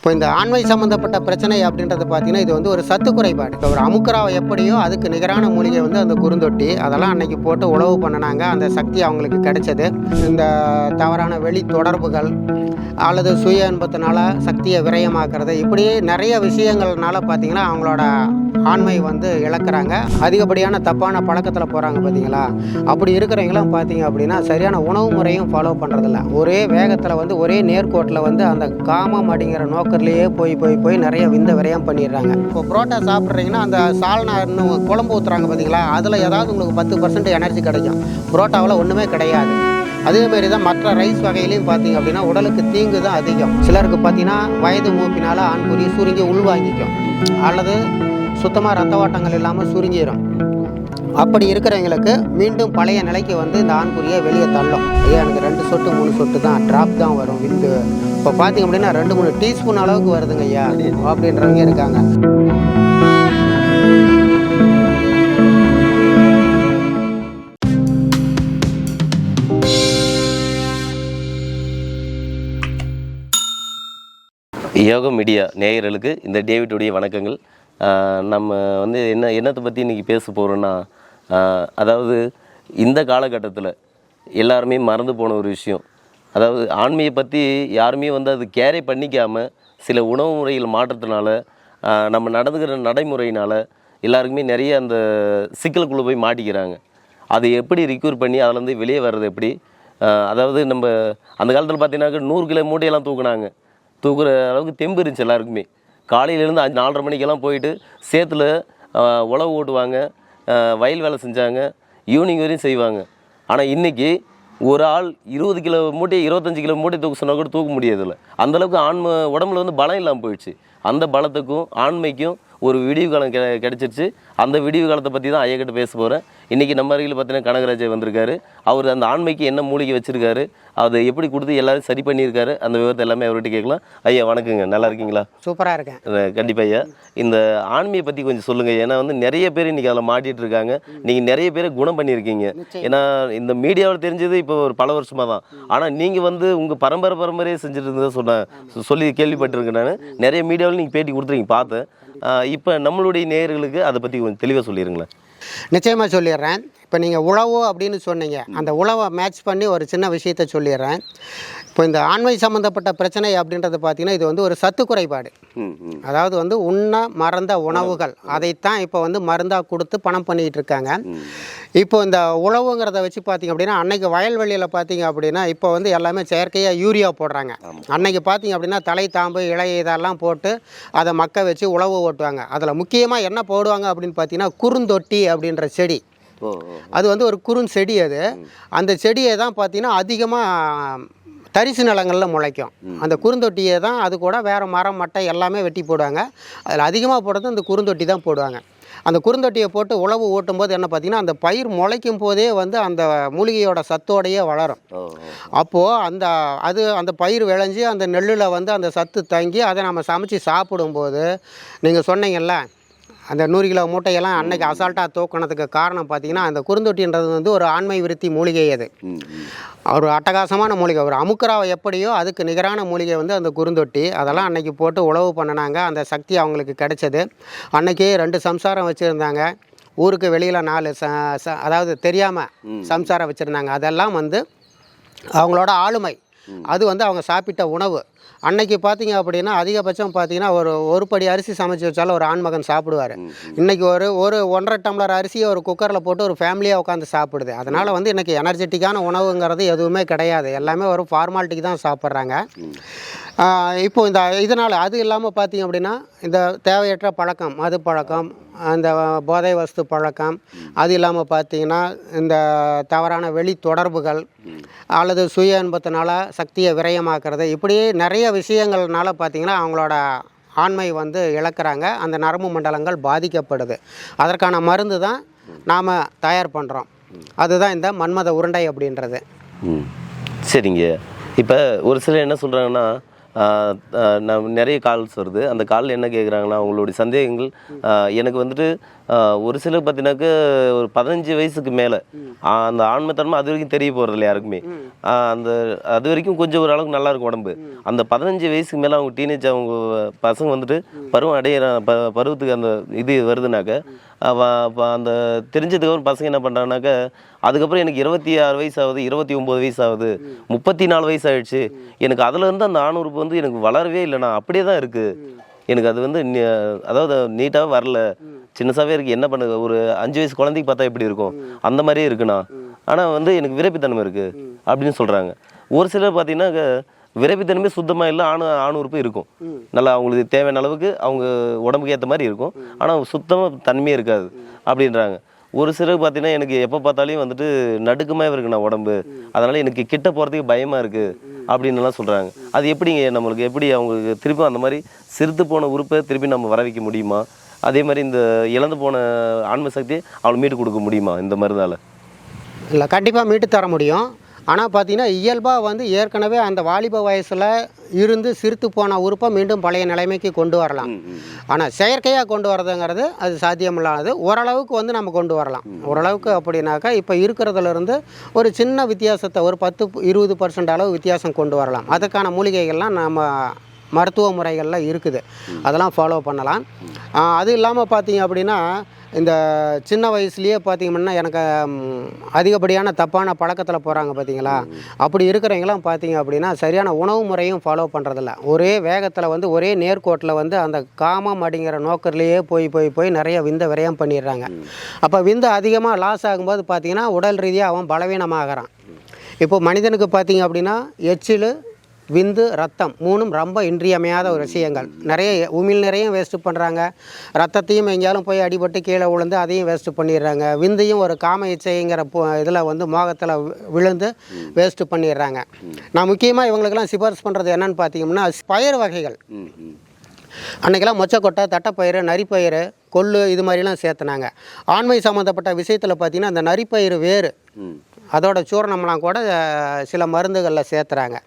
இப்போ இந்த ஆண்மை சம்மந்தப்பட்ட பிரச்சனை அப்படின்றது பார்த்தீங்கன்னா இது வந்து ஒரு சத்து குறைபாடு. இப்போ ஒரு அமுக்கராவை எப்படியோ அதுக்கு நிகரான மூலிகை வந்து அந்த குறுந்தொட்டி அதெல்லாம் அன்னைக்கு போட்டு உழவு பண்ணினாங்க. அந்த சக்தி அவங்களுக்கு கிடைச்சது. இந்த தவறான வெளி தொடர்புகள் அல்லது சுய இன்பத்தினால சக்தியை விரயமாக்குறது இப்படி நிறைய விஷயங்கள்னால பார்த்தீங்கன்னா அவங்களோட ஆண்மை வந்து இழக்கிறாங்க. அதிகப்படியான தப்பான பழக்கத்தில் போகிறாங்க பார்த்தீங்களா? அப்படி இருக்கிறவங்களாம் பார்த்தீங்க அப்படின்னா சரியான உணவு முறையும் ஃபாலோ பண்ணுறதில்ல ஒரே வேகத்தில் வந்து ஒரே நேர்கோட்டில் வந்து அந்த காமம் அப்படிங்கிற நோக்கம் குக்கர்லேயே போய் போய் போய் நிறைய விந்த விரயம் பண்ணிடுறாங்க. இப்போ புரோட்டா சாப்பிட்றீங்கன்னா அந்த சால்னா இன்னும் குழம்பு ஊற்றுறாங்க பார்த்தீங்களா? அதில் ஏதாவது உங்களுக்கு பத்து பர்சன்ட் எனர்ஜி கிடைக்கும். புரோட்டாவில் ஒன்றுமே கிடையாது. அதேமாரி தான் மற்ற ரைஸ் வகையிலையும் பார்த்தீங்க அப்படின்னா உடலுக்கு தீங்கு தான் அதிகம். சிலருக்கு பார்த்தீங்கன்னா வயது மூப்பினால ஆண்குறி சுருங்கி உள்வாங்கிக்கும். அல்லது சுத்தமாக ரத்த ஓட்டங்கள் இல்லாமல் சுருங்கிடும் அப்படி இருக்கிறவங்களுக்கு மீண்டும் பழைய நிலைக்கு வந்து இந்த ஆண்குறியை வெளியே தள்ளும். ஐயா எனக்கு ரெண்டு சொட்டு மூணு சொட்டு தான். ட்ராப் தான் வரும். வித்து. இப்போ பார்த்தீங்க அப்படின்னா ரெண்டு மூணு டீஸ்பூன் அளவுக்கு வருதுங்க ஐயா. அப்படின்றவங்க இருக்காங்க. யோகம் மீடியா நேயர்களுக்கு இந்த டேவிட்டுடைய வணக்கங்கள். நம்ம வந்து என்ன என்னத்தை பற்றி இன்றைக்கி பேச போகிறோன்னா அதாவது இந்த காலகட்டத்தில் எல்லாருமே மறந்து போன ஒரு விஷயம். அதாவது ஆண்மையை பற்றி யாருமே வந்து அது கேரே பண்ணிக்காமல் சில உணவு முறையில் மாற்றத்தினால நம்ம நடந்துக்கிற நடைமுறையினால் எல்லாருக்குமே நிறைய அந்த சிக்கலுக்குள்ளே போய் மாட்டிக்கிறாங்க. அதை எப்படி ரிக்யூர் பண்ணி அதுலேருந்து வெளியே வர்றது எப்படி? அதாவது நம்ம அந்த காலத்தில் பார்த்தீங்கன்னாக்க நூறு கிலோ மூட்டையெல்லாம் தூக்குனாங்க. தூக்குற அளவுக்கு தெம்பு இருந்துச்சு எல்லாருக்குமே. காலையிலேருந்து அஞ்சு நாலரை மணிக்கெல்லாம் போயிட்டு சேத்துல உழவு ஓட்டுவாங்க வயல் வேலை செஞ்சாங்க ஈவினிங் வரையும் செய்வாங்க. ஆனால் இன்றைக்கி ஒரு ஆள் இருபது கிலோ மூட்டை இருபத்தஞ்சி கிலோ மூட்டை தூக்க சொன்னால் கூட தூக்க முடியாதுல்ல. அந்தளவுக்கு ஆன்ம உடம்புல வந்து பலம் இல்லாமல் போயிடுச்சு. அந்த பலத்துக்கும் ஆண்மைக்கும் ஒரு விடிவு காலம் கெ கிடச்சிருச்சு. அந்த விடிவு காலத்தை பற்றி தான் ஐயாக்கிட்ட பேச போகிறேன் இன்றைக்கி நம்ம அருகில் பார்த்தீங்கன்னா கனகராஜா வந்திருக்காரு. அவர் அந்த ஆண்மைக்கு என்ன மூலிகை வச்சுருக்காரு அதை எப்படி கொடுத்து எல்லாரும் சரி பண்ணியிருக்காரு அந்த விவரத்தை எல்லாமே அவர்கிட்ட கேட்கலாம். ஐயா வணக்கங்க. நல்லா இருக்கீங்களா? சூப்பராக இருக்கேன். அஹ் கண்டிப்பா ஐயா. இந்த ஆண்மையை பற்றி கொஞ்சம் சொல்லுங்கள் ஏன்னா வந்து நிறைய பேர் இன்றைக்கி அதில் மாட்டிட்டு இருக்காங்க. நீங்கள் நிறைய பேரை குணம் பண்ணியிருக்கீங்க. ஏன்னா இந்த மீடியாவில் தெரிஞ்சது இப்போ ஒரு பல வருஷமாக தான். ஆனால் நீங்கள் வந்து உங்கள் பரம்பரை பரம்பரையே செஞ்சுட்டு இருந்ததை சொன்ன சொ- சொல்லி கேள்விப்பட்டிருக்கேன் நான். நிறைய மீடியாவில் நீங்கள் பேட்டி கொடுத்துருக்கீங்க பார்த்தேன். இப்போ நம்மளுடைய நேயர்களுக்கு அதை பற்றி கொஞ்சம் தெளிவாக சொல்லிடுங்களேன் நிச்சயமாக சொல்லிடுறேன். இப்போ நீங்கள் உழவு அப்படின்னு சொன்னீங்க. அந்த உழவை மேட்ச் பண்ணி ஒரு சின்ன விஷயத்த சொல்லிடுறேன். இப்போ இந்த ஆண்மை சம்மந்தப்பட்ட பிரச்சனை அப்படின்றது பார்த்தீங்கன்னா இது வந்து ஒரு சத்து குறைபாடு. அதாவது வந்து உண்ண மறந்த உணவுகள். அதைத்தான் இப்போ வந்து மருந்தாக கொடுத்து பணம் பண்ணிக்கிட்டு இருக்காங்க. இப்போ இந்த உழவுங்கிறத வச்சு பார்த்தீங்க அப்படின்னா அன்னைக்கு வயல்வெளியில் பார்த்தீங்க அப்படின்னா இப்போ வந்து எல்லாமே செயற்கையாக யூரியா போடுறாங்க. அன்னைக்கு பார்த்தீங்க அப்படின்னா தலை தாம்பு இலை இதெல்லாம் போட்டு அதை மக்க வச்சு உழவு ஓட்டுவாங்க. அதில் முக்கியமாக என்ன போடுவாங்க அப்படின்னு பார்த்தீங்கன்னா குறுந்தொட்டி அப்படின்ற செடி. அது வந்து ஒரு குறும் செடி அது. அந்த செடியை தான் பார்த்தீங்கன்னா அதிகமாக தரிசு நிலங்களில் முளைக்கும். அந்த குறுந்தொட்டியை தான் அது கூட வேறு மரம் மட்டை எல்லாமே வெட்டி போடுவாங்க. அதில் அதிகமாக போடுறது அந்த குறுந்தொட்டி தான் போடுவாங்க. அந்த குறுந்தொட்டியை போட்டு உழவு ஓட்டும் போது என்ன பார்த்தீங்கன்னா அந்த பயிர் முளைக்கும் போதே வந்து அந்த மூலிகையோட சத்தோடையே வளரும். அப்போது அந்த அது அந்த பயிர் விளைஞ்சி அந்த நெல்லில் வந்து அந்த சத்து தங்கி அதை நம்ம சமைச்சு சாப்பிடும்போது நீங்கள் சொன்னீங்கல்ல அந்த நூறு கிலோ மூட்டையெல்லாம் அன்னைக்கு அசால்ட்டாக தூக்கினதுக்கு காரணம் பார்த்தீங்கன்னா அந்த குறுந்தொட்டின்றது வந்து ஒரு ஆண்மை விருத்தி மூலிகை அது. ஒரு அட்டகாசமான மூலிகை. ஒரு அமுக்கராவை எப்படியோ அதுக்கு நிகரான மூலிகை வந்து அந்த குறுந்தொட்டி அதெல்லாம் அன்னைக்கு போட்டு உழவு பண்ணினாங்க. அந்த சக்தி அவங்களுக்கு கிடைச்சது. அன்னைக்கே ரெண்டு சம்சாரம் வச்சுருந்தாங்க. ஊருக்கு வெளியில் நாலு ச ச- அதாவது தெரியாமல் சம்சாரம் வச்சுருந்தாங்க. அதெல்லாம் வந்து அவங்களோட ஆளுமை. அது வந்து அவங்க சாப்பிட்ட உணவு. அன்னைக்கு பார்த்தீங்க அப்படின்னா அதிகபட்சம் பார்த்தீங்கன்னா ஒரு ஒரு படி அரிசி சமைச்சு வச்சாலும் ஒரு ஆண்மகன் சாப்பிடுவார். இன்னைக்கு ஒரு ஒரு ஒன்றரை டம்ளர் அரிசியை ஒரு குக்கரில் போட்டு ஒரு ஃபேமிலியாக உட்காந்து சாப்பிடுது. அதனால் வந்து இன்னைக்கு எனர்ஜெட்டிக்கான உணவுங்கிறது எதுவுமே கிடையாது. எல்லாமே ஒரு ஃபார்மாலிட்டிக்கு தான் சாப்பிட்றாங்க. இப்போ இந்த இதனால் அது இல்லாமல் பார்த்தீங்க அப்படின்னா இந்த தேவையற்ற பழக்கம் மது பழக்கம் அந்த போதை வஸ்து பழக்கம் அது இல்லாமல் பார்த்தீங்கன்னா இந்த தவறான வெளி தொடர்புகள் அல்லது சுய இன்பத்தினால சக்தியை விரயமாக்குறது இப்படி நிறைய விஷயங்கள்னால பார்த்தீங்கன்னா அவங்களோட ஆண்மை வந்து இழக்கிறாங்க. அந்த நரம்பு மண்டலங்கள் பாதிக்கப்படுது. அதற்கான மருந்து தான் நாம் தயார் பண்ணுறோம் அதுதான் இந்த மன்மத உருண்டை அப்படின்றது. சரிங்க. இப்போ ஒரு சிலர் என்ன சொல்கிறாங்கன்னா நிறைய கால்ஸ் வருது. அந்த காலில் என்ன கேட்குறாங்கன்னா அவங்களுடைய சந்தேகங்கள் எனக்கு வந்துட்டு ஒரு சிலர் பார்த்தீங்கன்னாக்க ஒரு பதினஞ்சு வயசுக்கு மேலே. அந்த ஆண்மைத்தன்மை அது வரைக்கும் தெரிய போகிறதில்ல யாருக்குமே. அந்த அது வரைக்கும் கொஞ்சம் ஓரளவுக்கு நல்லா இருக்கும் உடம்பு. அந்த பதினஞ்சு வயசுக்கு மேலே அவங்க டீனேஜ் அவங்க பசங்க வந்துட்டு பருவம் அடையிற ப பருவத்துக்கு அந்த இது வருதுனாக்க அவ அந்த தெரிஞ்சதுக்கப்புறம் பசங்க என்ன பண்ணுறாங்கனாக்க அதுக்கப்புறம் எனக்கு இருபத்தி ஆறு வயசு ஆகுது இருபத்தி ஒம்பது வயசு ஆகுது முப்பத்தி நாலு வயசு ஆயிடுச்சு எனக்கு அதுலேருந்து அந்த ஆணுறுப்பு வந்து எனக்கு வளரவே இல்லைண்ணா அப்படியே தான் இருக்குது எனக்கு அது வந்து அதாவது நீட்டாக வரல. சின்னசாவே இருக்கு. என்ன பண்ணுது? ஒரு அஞ்சு வயசு குழந்தைக்கு பார்த்தா எப்படி இருக்கும்? அந்த மாதிரியே இருக்குண்ணா. ஆனால் வந்து எனக்கு விரைப்புத்தன்மை இருக்கு அப்படின்னு சொல்கிறாங்க ஒரு சிலர் பார்த்தீங்கன்னா க- விரைப்புத்தன்மை சுத்தமாக இல்லை ஆணு ஆணு உறுப்பு இருக்கும். நல்லா அவங்களுக்கு தேவையான அளவுக்கு அவங்க உடம்புக்கு ஏற்ற மாதிரி இருக்கும். ஆனால் சுத்தமாக தன்மையே இருக்காது அப்படின்றாங்க. ஒரு சிலர் பார்த்தீங்கன்னா எனக்கு எப்போ பார்த்தாலையும் வந்துட்டு நடுக்கமாக இருக்குண்ணா உடம்பு. அதனால எனக்கு கிட்ட போகிறதுக்கு பயமாக இருக்குது அப்படின்னுலாம் சொல்கிறாங்க அது எப்படிங்க நம்மளுக்கு எப்படி அவங்களுக்கு திருப்பி அந்த மாதிரி சிறுத்து போன உறுப்பை திருப்பி நம்ம வர வைக்க முடியுமா? அதே மாதிரி இந்த இழந்து போன ஆன்ம சக்தியை அவளை மீட்டு கொடுக்க முடியுமா இந்த மருந்தால் இல்லை கண்டிப்பாக மீட்டு தர முடியும். ஆனால் பார்த்தீங்கன்னா இயல்பாக வந்து ஏற்கனவே அந்த வாலிப வயசில் இருந்து சிரித்து போன உறுப்பை மீண்டும் பழைய நிலைமைக்கு கொண்டு வரலாம். ஆனால் செயற்கையாக கொண்டு வரதுங்கிறது அது சாத்தியமில்லாதது ஓரளவுக்கு வந்து நம்ம கொண்டு வரலாம். ஓரளவுக்கு அப்படின்னாக்கா இப்போ இருக்கிறதுலேருந்து ஒரு சின்ன வித்தியாசத்தை ஒரு பத்து இருபது பர்சன்ட் அளவு வித்தியாசம் கொண்டு வரலாம். அதுக்கான மூலிகைகள்லாம் நம்ம மருத்துவ முறைகள்லாம் இருக்குது. அதெல்லாம் ஃபாலோ பண்ணலாம். அது இல்லாமல் பார்த்தீங்க அப்படின்னா இந்த சின்ன வயசுலேயே பார்த்தீங்கன்னா எனக்கு அதிகப்படியான தப்பான பழக்கத்தில் போகிறாங்க பார்த்தீங்களா அப்படி இருக்கிறவங்களாம் பார்த்தீங்க அப்படின்னா சரியான உணவு முறையும் ஃபாலோ பண்ணுறதில்ல ஒரே வேகத்தில் வந்து ஒரே நேர்கோட்டில் வந்து அந்த காமம் அப்படிங்கிற நோக்கர்லேயே போய் போய் போய் நிறைய விந்த விரயம் பண்ணிடுறாங்க. அப்போ விந்து அதிகமாக லாஸ் ஆகும்போது பார்த்தீங்கன்னா உடல் ரீதியாக அவன் பலவீனமாகறான். இப்போ மனிதனுக்கு பார்த்தீங்க அப்படின்னா எச்சில் விந்து ரத்தம் மூணும் ரொம்ப இன்றியமையாத ஒரு விஷயங்கள். நிறைய உமிழ் நிறைய வேஸ்ட்டு பண்ணுறாங்க ரத்தத்தையும் எங்கேயாலும் போய் அடிபட்டு கீழே விழுந்து அதையும் வேஸ்ட்டு பண்ணிடுறாங்க. விந்தையும் ஒரு காம இச்சைங்கிற இதில் வந்து மோகத்தில் விழுந்து வேஸ்ட்டு பண்ணிடுறாங்க. நான் முக்கியமாக இவங்களுக்கெல்லாம் சிபாரிசு பண்ணுறது என்னன்னு பார்த்தீங்கன்னா பயிர் வகைகள். அன்றைக்கெல்லாம் மொச்சக்கொட்டை தட்டைப்பயிறு நரிப்பயிறு கொள்ளு இது மாதிரிலாம் சேர்த்துனாங்க. ஆண்மை சம்மந்தப்பட்ட விஷயத்தில் பார்த்தீங்கன்னா அந்த நரிப்பயிறு வேறு. அதோட சூரணம்லாம் கூட சில மருந்துகளில் சேர்த்துறாங்க.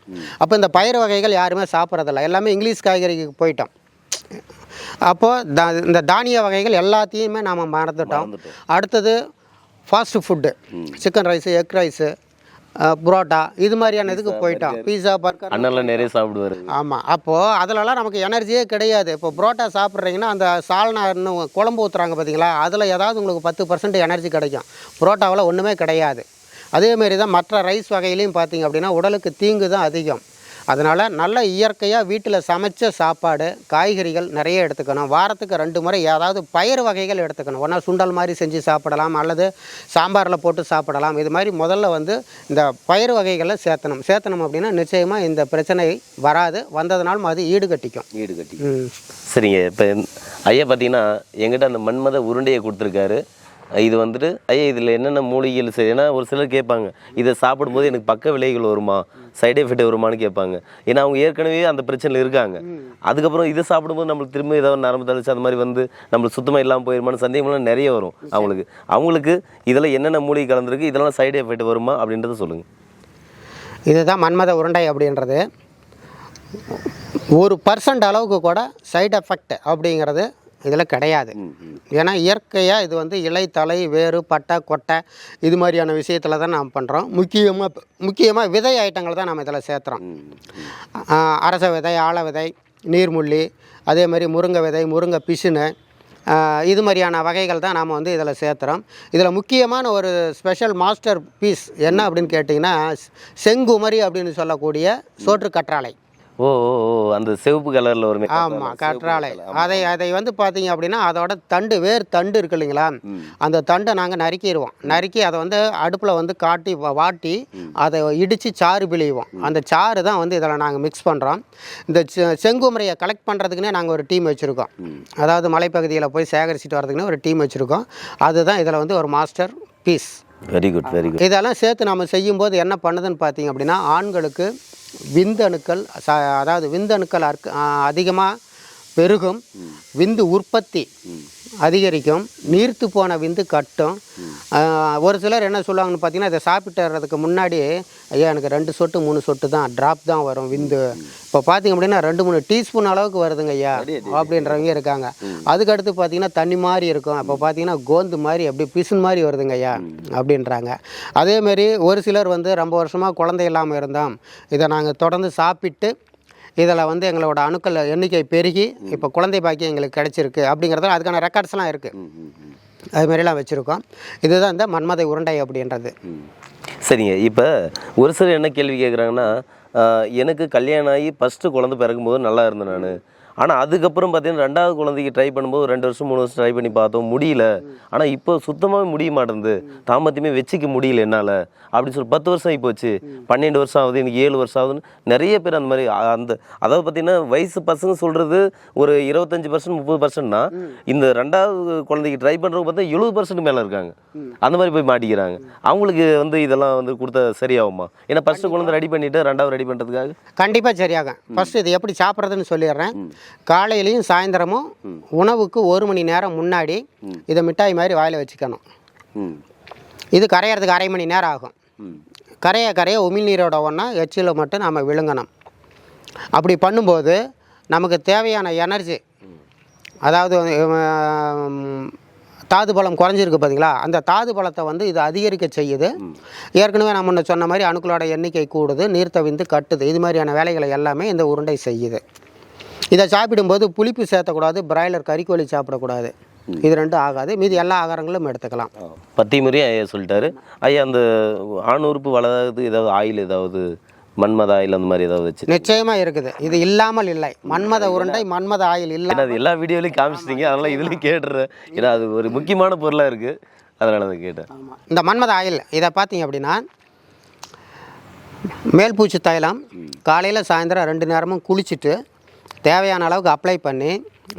அப்போ இந்த பயிர் வகைகள் யாருமே சாப்பிட்றதில்ல. எல்லாமே இங்கிலீஷ் காய்கறிக்கு போயிட்டோம். அப்போது த இந்த தானிய வகைகள் எல்லாத்தையுமே நாம் மறந்துட்டோம். அடுத்தது fast food chicken rice egg rice parotta இது மாதிரியான இதுக்கு போயிட்டோம். பீஸா பர்கர் அண்ணன்லாம் நிறைய சாப்பிடுவாரு. ஆமாம் அப்போது அதிலலாம் நமக்கு எனர்ஜியே கிடையாது. இப்போ புரோட்டா சாப்பிட்றீங்கன்னா அந்த சால்னா இன்னும் குழம்பு ஊற்றுறாங்க பார்த்தீங்களா அதில் ஏதாவது உங்களுக்கு பத்து பர்சன்ட் எனர்ஜி கிடைக்கும். புரோட்டாவில் ஒன்றுமே கிடையாது. அதேமாரி தான் மற்ற ரைஸ் வகையிலையும் பார்த்தீங்க அப்படின்னா உடலுக்கு தீங்கு தான் அதிகம். அதனால் நல்ல இயற்கையாக வீட்டில் சமைச்ச சாப்பாடு காய்கறிகள் நிறைய எடுத்துக்கணும். வாரத்துக்கு ரெண்டு முறை ஏதாவது பயிர் வகைகள் எடுத்துக்கணும். ஒன்றா சுண்டல் மாதிரி செஞ்சு சாப்பிடலாம் அல்லது சாம்பாரில் போட்டு சாப்பிடலாம். இது மாதிரி முதல்ல வந்து இந்த பயிர் வகைகளை சேர்த்தணும். சேர்த்தணும் அப்படின்னா நிச்சயமாக இந்த பிரச்சனை வராது. வந்ததுனாலும் அது ஈடுகட்டிக்கும் வீடு கட்டி ம். சரிங்க. இப்போ ஐயா பார்த்தீங்கன்னா எங்கிட்ட அந்த மன்மத உருண்டையை கொடுத்துருக்காரு. இது வந்துட்டு ஐயா இதில் என்னென்ன மூலிகைகள் சரி ஏன்னா ஒரு சிலர் கேட்பாங்க இதை சாப்பிடும்போது எனக்கு பக்க விளைவுகள் வருமா சைடு எஃபெக்ட் வருமான்னு கேட்பாங்க. ஏன்னா அவங்க ஏற்கனவே அந்த பிரச்சனையில் இருக்காங்க. அதுக்கப்புறம் இதை சாப்பிடும்போது நம்மளுக்கு திரும்ப ஏதாவது நரம்பு தளிச்சு அந்த மாதிரி வந்து நம்மளுக்கு சுத்தமாக இல்லாமல் போயிருமான்னு சந்தேகம்லாம் நிறைய வரும் அவங்களுக்கு. அவங்களுக்கு இதில் என்னென்ன மூலிகை கலந்துருக்கு இதெல்லாம் சைடு எஃபெக்ட் வருமா அப்படின்றத சொல்லுங்கள் இதுதான் மன்மத உருண்டை அப்படின்றது. ஒரு பர்சன்ட் அளவுக்கு கூட சைடு எஃபெக்ட் அப்படிங்கிறது இதில் கிடையாது. ஏன்னா இயற்கையாக இது வந்து இலை தலை வேறு பட்டை கொட்டை இது மாதிரியான விஷயத்தில் தான் நாம் பண்ணுறோம் முக்கியமாக முக்கியமாக விதை ஐட்டங்கள் தான் நம்ம இதில் சேர்த்துறோம். அரச விதை ஆழ விதை நீர்முள்ளி அதே மாதிரி முருங்கை விதை முருங்கை பிசுனு இது மாதிரியான வகைகள் தான் நாம் வந்து இதில் சேர்த்துறோம். இதில் முக்கியமான ஒரு ஸ்பெஷல் மாஸ்டர் பீஸ் என்ன அப்படின்னு கேட்டிங்கன்னா செங்குமரி அப்படின்னு சொல்லக்கூடிய சோற்று கற்றாழை. ஓ அந்த சிவப்பு கலரில் வருமே ஆமாம் கற்றாழை. அதை அதை வந்து பார்த்தீங்க அப்படின்னா அதோட தண்டு வேர் தண்டு இருக்கு இல்லைங்களா? அந்த தண்டை நாங்கள் நறுக்கிடுவோம். நறுக்கி அதை வந்து அடுப்பில் வந்து காட்டி வாட்டி அதை இடித்து சாறு பிழிவோம். அந்த சாறு தான் வந்து இதில் நாங்கள் மிக்ஸ் பண்ணுறோம் இந்த செ- செங்குமரியை கலெக்ட் பண்ணுறதுக்குனே நாங்கள் ஒரு டீம் வச்சுருக்கோம். அதாவது மலைப்பகுதியில் போய் சேகரிச்சிட்டு வரதுக்குன்னே ஒரு டீம் வச்சுருக்கோம். அதுதான் இதில் வந்து ஒரு masterpiece very good very good இதெல்லாம் சேர்த்து நம்ம செய்யும்போது என்ன பண்ணுதுன்னு பார்த்தீங்க அப்படின்னா ஆண்களுக்கு விந்தணுக்கள் ச அதாவது விந்தணுக்கள் அதிகமாக பெருகும் விந்து உற்பத்தி அதிகரிக்கும் நீர்த்து போன விந்து கட்டும். ஒரு சிலர் என்ன சொல்லுவாங்கன்னு பார்த்தீங்கன்னா இதை சாப்பிட்டுறதுக்கு முன்னாடி ஐயா எனக்கு ரெண்டு சொட்டு மூணு சொட்டு தான் ட்ராப் தான் வரும் விந்து. இப்போ பார்த்தீங்க அப்படின்னா ரெண்டு மூணு டீஸ்பூன் அளவுக்கு வருதுங்க ஐயா அப்படின்றவங்க இருக்காங்க. அதுக்கு அடுத்து பார்த்தீங்கன்னா தண்ணி மாதிரி இருக்கும். அப்போ பார்த்தீங்கன்னா கோந்து மாதிரி அப்படி பிசுன் மாதிரி வருதுங்க ஐயா அப்படின்றாங்க. அதேமாரி ஒரு சிலர் வந்து ரொம்ப வருஷமாக குழந்தை இல்லாமல் இருந்தோம். இதை நாங்கள் தொடர்ந்து சாப்பிட்டு இதில் வந்து எங்களோட அணுக்கள் எண்ணிக்கை பெருகி இப்போ குழந்தை பாக்கியம் எங்களுக்கு கிடைச்சிருக்கு அப்படிங்கிறதுல அதுக்கான ரெக்கார்ட்ஸ்லாம் இருக்குது அது மாதிரிலாம் வச்சுருக்கோம். இதுதான் இந்த மன்மதை உருண்டை அப்படின்றது. சரிங்க. இப்போ ஒரு சிலர் என்ன கேள்வி கேட்குறாங்கன்னா எனக்கு கல்யாணம் ஆகி ஃபஸ்ட்டு குழந்தை பிறக்கும்போது நல்லா இருந்தேன் நான். ஆனால் அதுக்கப்புறம் பார்த்தீங்கன்னா ரெண்டாவது குழந்தைக்கு ட்ரை பண்ணும்போது ரெண்டு வருஷம் மூணு வருஷம் ட்ரை பண்ணி பார்த்தோம் முடியல. ஆனால் இப்போ சுத்தமாகவே முடிய மாட்டேங்குது. தாமத்தியமே வச்சுக்க முடியல என்னால். அப்படின்னு சொல்லி பத்து வருஷம் ஆகி போச்சு. பன்னெண்டு வருஷம் ஆகுது எனக்கு ஏழு வருஷம் ஆகுதுன்னு நிறைய பேர் அந்த மாதிரி அந்த அதாவது பார்த்தீங்கன்னா வயசு பசங்க சொல்கிறது ஒரு இருபத்தஞ்சி பர்சன்ட் முப்பது பர்சன்ட்னா இந்த ரெண்டாவது குழந்தைக்கு ட்ரை பண்ணுறவங்க பார்த்தா எழுபது பர்சன்ட் மேலே இருக்காங்க. அந்த மாதிரி போய் மாட்டிக்கிறாங்க. அவங்களுக்கு வந்து இதெல்லாம் வந்து கொடுத்தா சரியாகுமா? ஏன்னா ஃபஸ்ட்டு குழந்தை ரெடி பண்ணிவிட்டு ரெண்டாவது ரெடி பண்ணுறதுக்காக கண்டிப்பாக சரியாகும். ஃபஸ்ட்டு இது எப்படி சாப்பிட்றதுன்னு சொல்லிடுறேன். காலையிலையும் சாயந்தரமும் உணவுக்கு ஒரு மணி நேரம் முன்னாடி இதை மிட்டாய் மாதிரி வாயில் வச்சுக்கணும். இது கரையிறதுக்கு அரை மணி நேரம் ஆகும். கரைய கரைய உமிழ்நீரோட ஒன்றா எச்சில் மட்டும் நம்ம விழுங்கணும். அப்படி பண்ணும்போது நமக்கு தேவையான எனர்ஜி அதாவது தாது பலம் குறைஞ்சிருக்கு பார்த்தீங்களா அந்த தாது பலத்தை வந்து இது அதிகரிக்க செய்யுது. ஏற்கனவே நான் முன்ன சொன்ன மாதிரி அணுக்களோட எண்ணிக்கை கூடுது நீர் தவிந்து கட்டுது. இது மாதிரியான வேலைகளை எல்லாமே இந்த உருண்டை செய்யுது. இதை சாப்பிடும்போது புளிப்பு சேர்த்தக்கூடாது பிராய்லர் கறிக்கோழி சாப்பிடக்கூடாது. இது ரெண்டும் ஆகாது. மீதி எல்லா ஆகாரங்களும் எடுத்துக்கலாம். பத்தி முறையும் ஐயா சொல்லிட்டாரு. ஐயா அந்த ஆண் உறுப்பு வளர்றது ஏதாவது ஆயில் ஏதாவது மன்மத ஆயில் அந்த மாதிரி ஏதாவது வச்சு நிச்சயமா இருக்குது. இது இல்லாமல் இல்லை. மன்மத உருண்டை மன்மத ஆயில் இல்லை அது எல்லா வீடியோலையும் காமிச்சிட்டீங்க. அதனால இதுலையும் கேட்டுறேன். ஏன்னா அது ஒரு முக்கியமான பொருளாக இருக்குது அதனால தான் கேட்டேன். இந்த மன்மத ஆயில் இதை பார்த்தீங்க அப்படின்னா மேல்பூச்சி தைலம் காலையில் சாயந்தரம் ரெண்டு நேரமும் குளிச்சுட்டு தேவையான அளவுக்கு அப்ளை பண்ணி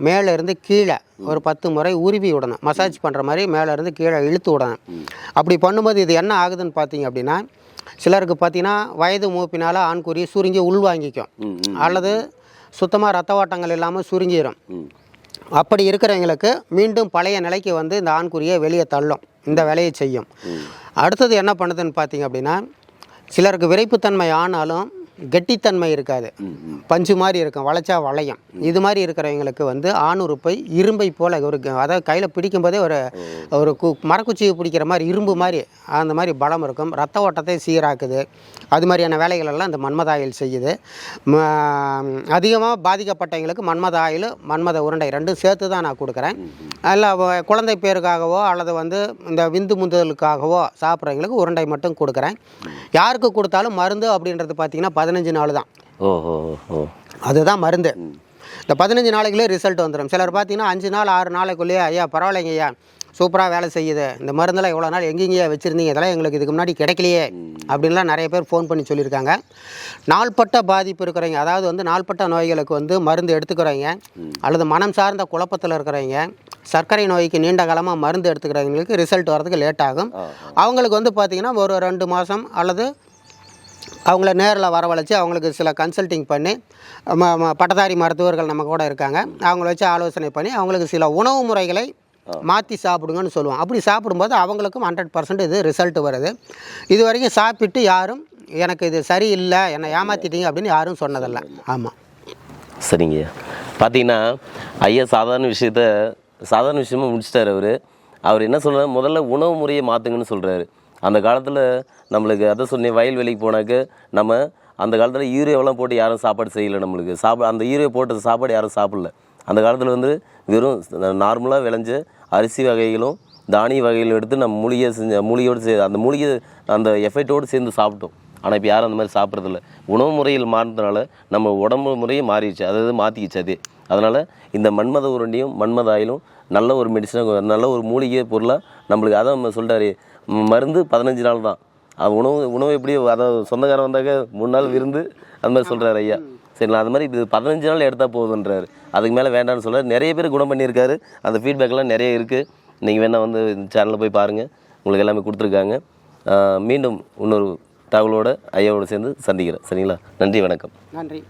மேலே இருந்து கீழே ஒரு பத்து முறை உருவி விடணும். மசாஜ் பண்ணுற மாதிரி மேலே இருந்து கீழே இழுத்து விடணும். அப்படி பண்ணும்போது இது என்ன ஆகுதுன்னு பார்த்தீங்க அப்படின்னா சிலருக்கு பார்த்தீங்கன்னா வயது மூப்பினால் ஆண்குறி சுருங்கி உள்வாங்கிக்கும் அல்லது சுத்தமாக ரத்த ஓட்டங்கள் இல்லாமல் சுருங்கிடும் அப்படி இருக்கிறவங்களுக்கு மீண்டும் பழைய நிலைக்கு வந்து இந்த ஆண்குறியை வெளியே தள்ளும். இந்த வேலையை செய்யும். அடுத்தது என்ன பண்ணுதுன்னு பார்த்தீங்க அப்படின்னா சிலருக்கு விரைப்புத்தன்மை ஆனாலும் கெட்டித்தன்மை இருக்காது. பஞ்சு மாதிரி இருக்கும். வளைச்சா வளையும். இது மாதிரி இருக்கிறவங்களுக்கு வந்து ஆணுறுப்பை இரும்பை போல ஒரு அதாவது கையில் பிடிக்கும்போதே ஒரு ஒரு கு மரக்குச்சியை பிடிக்கிற மாதிரி இரும்பு மாதிரி அந்த மாதிரி பலம் இருக்கும். ரத்த ஓட்டத்தை சீராக்குது. அது மாதிரியான வேலைகள் எல்லாம் இந்த மன்மத ஆயில் செய்யுது அதிகமாக பாதிக்கப்பட்டவங்களுக்கு மன்மத ஆயில் மன்மத உருண்டை ரெண்டும் சேர்த்து தான் நான் கொடுக்குறேன். அல்ல வ- குழந்தை பேருக்காகவோ அல்லது வந்து இந்த விந்து முந்துதலுக்காகவோ சாப்பிட்றவங்களுக்கு உருண்டை மட்டும் கொடுக்குறேன். யாருக்கு கொடுத்தாலும் மருந்து அப்படின்றது பார்த்தீங்கன்னா பதினஞ்சு நாள் தான். ஓ ஓ ஓ, ஓ அதுதான் மருந்து. இந்த பதினஞ்சு நாளைக்குள்ளே ரிசல்ட் வந்துடும் சிலர் பார்த்தீங்கன்னா அஞ்சு நாள் ஆறு நாளைக்குள்ளேயே ஐயா பரவாயில்லைங்க ஐயா சூப்பராக வேலை செய்யுது. இந்த மருந்தெல்லாம் இவ்வளோ நாள் எங்கெங்கேயா வச்சுருந்தீங்க இதெல்லாம் எங்களுக்கு இதுக்கு முன்னாடி கிடைக்கலையே அப்படின்லாம் நிறைய பேர் ஃபோன் பண்ணி சொல்லியிருக்காங்க. நாள்பட்ட பாதிப்பு இருக்கிறவங்க அதாவது வந்து நாள்பட்ட நோய்களுக்கு வந்து மருந்து எடுத்துக்கிறவங்க அல்லது மனம் சார்ந்த குழப்பத்தில் இருக்கிறவங்க சர்க்கரை நோய்க்கு நீண்ட காலமாக மருந்து எடுத்துக்கிறவங்களுக்கு ரிசல்ட் வரதுக்கு லேட் ஆகும். அவங்களுக்கு வந்து பார்த்திங்கன்னா ஒரு ரெண்டு மாதம் அல்லது அவங்கள நேரில் வரவழைச்சு அவங்களுக்கு சில கன்சல்டிங் பண்ணி பட்டதாரி மருத்துவர்கள் நம்ம கூட இருக்காங்க. அவங்கள வச்சு ஆலோசனை பண்ணி அவங்களுக்கு சில உணவு முறைகளை மாற்றி சாப்பிடுங்கன்னு சொல்லுவோம். அப்படி சாப்பிடும்போது அவங்களுக்கும் ஹண்ட்ரட் பர்சன்ட் இது ரிசல்ட் வருது. இது வரைக்கும் சாப்பிட்டு யாரும் எனக்கு இது சரியில்லை என்னை ஏமாற்றிட்டீங்க அப்படின்னு யாரும் சொன்னதில்லை. ஆமாம் சரிங்கய்யா பார்த்தீங்கன்னா ஐயா சாதாரண விஷயத்த சாதாரண விஷயமா முடிச்சிட்டாரு அவர். அவர் என்ன சொல்றாரு? முதல்ல உணவு முறையை மாற்றுங்கன்னு சொல்கிறாரு அந்த காலத்தில் நம்மளுக்கு அதை சொன்னேன் வயல்வெளிக்கு போனாக்க நம்ம அந்த காலத்தில் யூரியாவெல்லாம் போட்டு யாரும் சாப்பாடு செய்யலை நம்மளுக்கு. சாப்பிட அந்த யூரியா போட்ட சாப்பாடு யாரும் சாப்பிடல. அந்த காலத்தில் வந்து வெறும் நார்மலாக விளைஞ்ச அரிசி வகைகளும் தானிய வகைகளும் எடுத்து நம்ம மூலிகை செஞ்ச மூலிகையோடு சே அந்த மூலிகை அந்த எஃபெக்டோடு சேர்ந்து சாப்பிட்டோம். ஆனால் இப்போ யாரும் அந்த மாதிரி சாப்பிட்றதில்ல. உணவு முறையில் மாறினதுனால நம்ம உடம்பு முறையே மாறிடுச்சு. அதாவது மாற்றிக்கிச்சு அதே. அதனால் இந்த மன்மத உருண்டியும் மன்மத ஆயிலும் நல்ல ஒரு மெடிசனாக நல்ல ஒரு மூலிகை பொருளாக நம்மளுக்கு அதான் நம்ம சொல்லிட்டாரு மருந்து பதினஞ்சு நாள் தான். அது உணவு உணவு எப்படி அதை சொந்தக்காரன் வந்தாக்க மூணு நாள் விருந்து அந்த மாதிரி சொல்கிறாரு ஐயா. சரிங்களா? அது மாதிரி இது பதினஞ்சு நாள் எடுத்தால் போதுன்றாரு அதுக்கு மேலே வேண்டாம்னு சொல்கிறார் நிறைய பேர் குணம் பண்ணியிருக்காரு. அந்த ஃபீட்பேக்லாம் நிறைய இருக்குது நீங்கள் வேணால் வந்து இந்த சேனலில் போய் பாருங்கள் உங்களுக்கு எல்லாமே கொடுத்துருக்காங்க. மீண்டும் இன்னொரு தகவலோட ஐயாவோடு சேர்ந்து சந்திக்கிறேன். சரிங்களா? நன்றி வணக்கம். நன்றி.